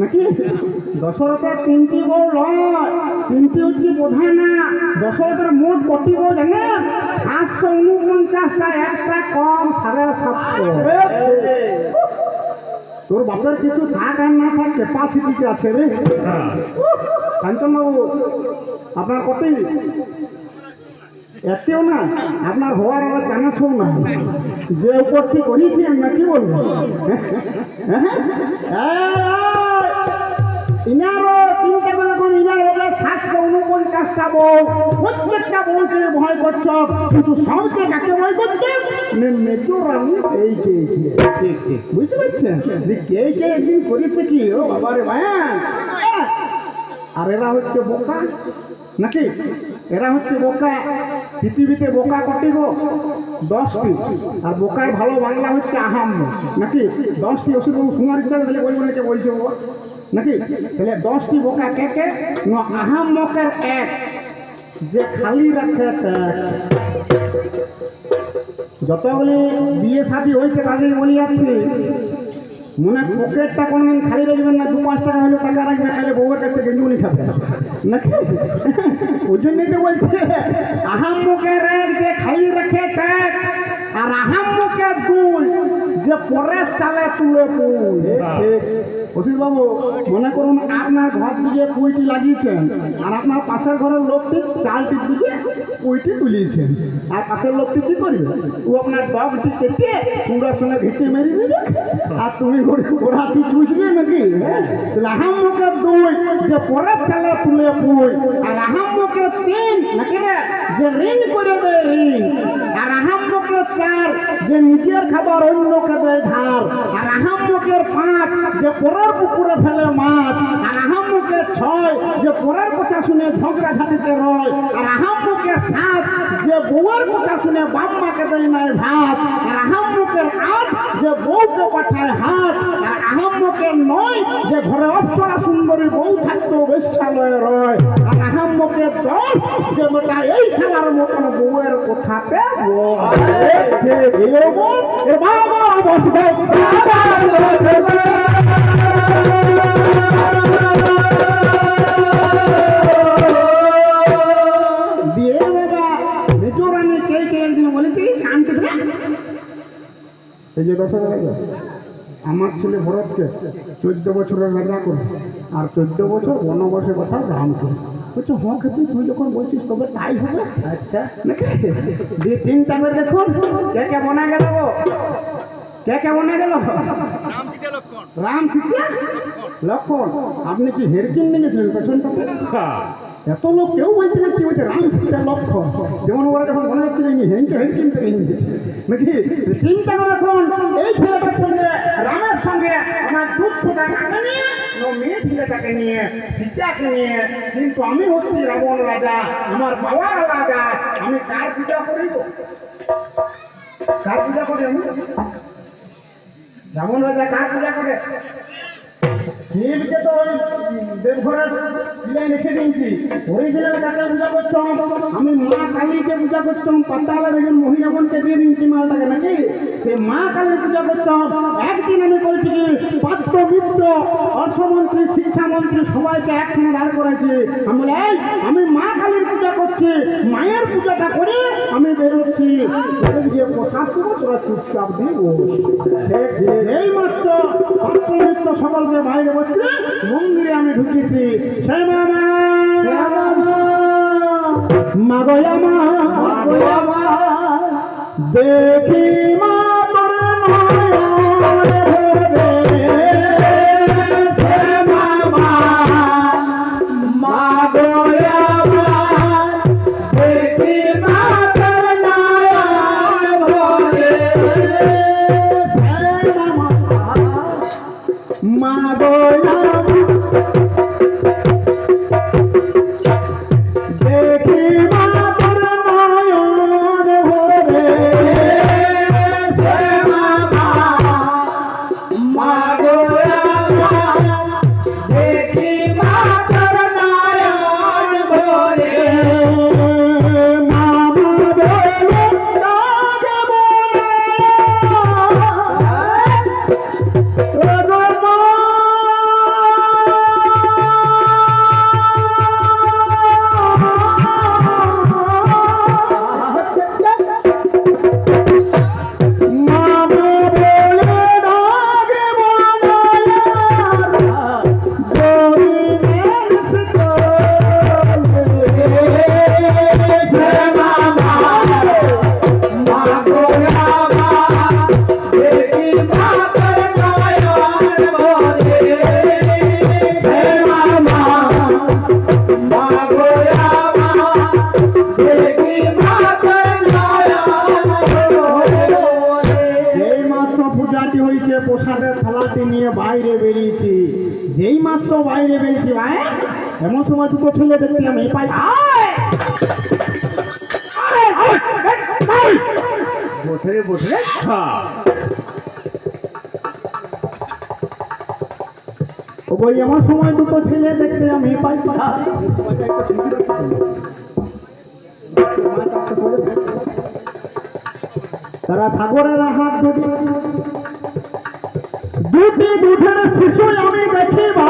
নাকি? দশরথের তিনটি বউ নয় তিনটি হচ্ছে প্রধান না দশরথের মোট কটি বউ জানেন? সাতশো উনপঞ্চাশটা একটা কম সাড়ে সাতশো। তোর বাপের কিছু থাক আর না থাক ক্যাপাসিটি আছে রে। কাঞ্চনবাবু, আপনার কটি? একটিও না আপনার হওয়ার আবার চান্সও না যে উপরটি করেছেন না কি বলব? ইনারও তিনটা করে কোন ইনার হবে সাতশো উনপঞ্চাশটা বউ প্রত্যেকটা বউকে ভয় করছ, কিন্তু সবচেয়ে কাকে ভয় করছে? মেজর আমি এই কে ঠিক বুঝতে পারছেন? কে কে একদিন করেছে কি? ও বাবারে ভাইয়া আর এরা হচ্ছে বোকা, নাকি? এরা হচ্ছে বোকা। পৃথিবীতে বোকা কটি গো? দশটি। আর বোকার ভালো বাংলা হচ্ছে আহাম নাকি? দশটি ওষুধ শোনার ইচ্ছা তাহলে বলব নাকি বলছে বাবা নাকি? তাহলে দশটি বোকা কে কে? আহাম মকের এক। যে খালি রাখে যতগুলি বিয়ে শাদি হয়েছে তাদের বলি যাচ্ছে মনে পকেটটা কোনোদিন খালি রাখবেন না, দু পাঁচ টাকা হলে টাকা রাখবেন তাহলে বউয়ের কাছে গেঞ্জুনি খাবে। নাকি? ওই জন্যই তো বলছে, আহাম্মুকের এক যে খালি রাখে ট্যাগ আর আহাম্মুকের দুই যে পরে চালে তুলে পুই। অসিত বাবু মনে করুন আপনার ঘর দিকে পুইটি লাগিয়েছেন, আর আপনার পাশের ঘরের লোকটি চালটির দিকে পুইটি তুলিয়েছেন আর পাশের লোকটি কি করবে? ও আপনার ডগটি কেটে কুড়ার সঙ্গে ভিটে মেরে দেবে আর তুমি ঘোড়াটি চুষবে নাকি? হ্যাঁ? তাহলে আহাম্মকের দুই যে পরের চালে তুলে পুই, আর আহাম্মকের তিন নাকি যে ঋণ করে দেয় ঋণ। আর আহাম্মকের চার যে নিজের খাবার অন্যকে দেয় ধার। আর আহাম্মকের পাঁচ যে পরের পুকুরে ফেলে মাছ। পরের কথা শুনে ঝগড়া ঝাঁটিতে রয় আর আহাম্মকের সাত যে বউয়ের কথা শুনে বাপ মাকে দেয় নাই ভাত আর আহাম্মকের আট যে বউকে পাঠায় হাত আর আহাম্মকের নয় যে ঘরে অপ্সরা সুন্দরী বউ থাকতো বেশ্যালয়ে রয় আর আহাম্মকের দশ যে বেটা এই সালার মতন বউয়ের কথাতে বাবা বসবে বলেছি কান এই যে দশ হাজার আমার ছেলে ভরতকে চোদ্দ বছরের রাজা করে আর চোদ্দ বছর বনবাসে কথা রাম করে। বলছে হ্যাঁ খেতে তুই যখন বলছিস তবে তাই হবে? আচ্ছা। নাকি? দিয়ে চিন্তা করে দেখুন কে কে বনা গেল গো? কে কে বনা গেল? রাম সীতা লক্ষণ আপনি কি হেরকিন নিয়েছিলেন পেছনটাতে? এত লোক, কেউ বলতে পারছি ওই যে রাম সীতা লক্ষণ। যেমন ওরা যখন মনে হচ্ছিল ইনি হেনকে হেনকিন থেকে নিয়ে গেছে নাকি চিন্তা করে এখন এই ছেলেটার সঙ্গে, রামের সঙ্গে আমার দুঃখটা কাকে নিয়ে মেয়ে ছেলেটাকে নিয়ে, সীতাকে নিয়ে। কিন্তু আমি হচ্ছি রাবণ রাজা, আমার বাবার রাজা, আমি কার পূজা করিব? কার পূজা করি আমি? রাবণ রাজা কার পূজা করে? শিবকে তো দেবঘরের রেখে দিয়েছি অরিজিনাল কাকে পূজা করতাম আমি মা কালীকে পূজা করতাম পাতালের একজন মহিলাগণকে দিয়ে দিয়েছি মালটাকে নাকি? সে মা কালীর পূজা করতাম একদিন আমি করেছি কি পাত্র মিত্র অর্থমন্ত্রী শিক্ষামন্ত্রী সবাইকে একসঙ্গে দাঁড় করেছি আমি বলি, এই আমি মা কালীর পূজা করছি মায়ের পূজাটা করে আমি বেরোচ্ছি। গিয়ে প্রসাদ দেবো তোরা চুপচাপ দিয়ে এই মাত্র পাত্রমিত্র সকলকে বাইরে বসে মন্দিরে আমি ঢুকেছি। সে মামা। মা দেখি মা। বেরিয়েছি। যেই মাত্র বাইরে বেরিয়েছি ভাই এমন সময় দুটো ছেলে দেখতে আমি পাই! বসে বসে। রে। ও বই এমন সময় দুটো ছেলে দেখতে আমি পাই তারা সাগরের হাত ধরে দুটি দুধের শিশু আমি দেখি ভাগে ভাই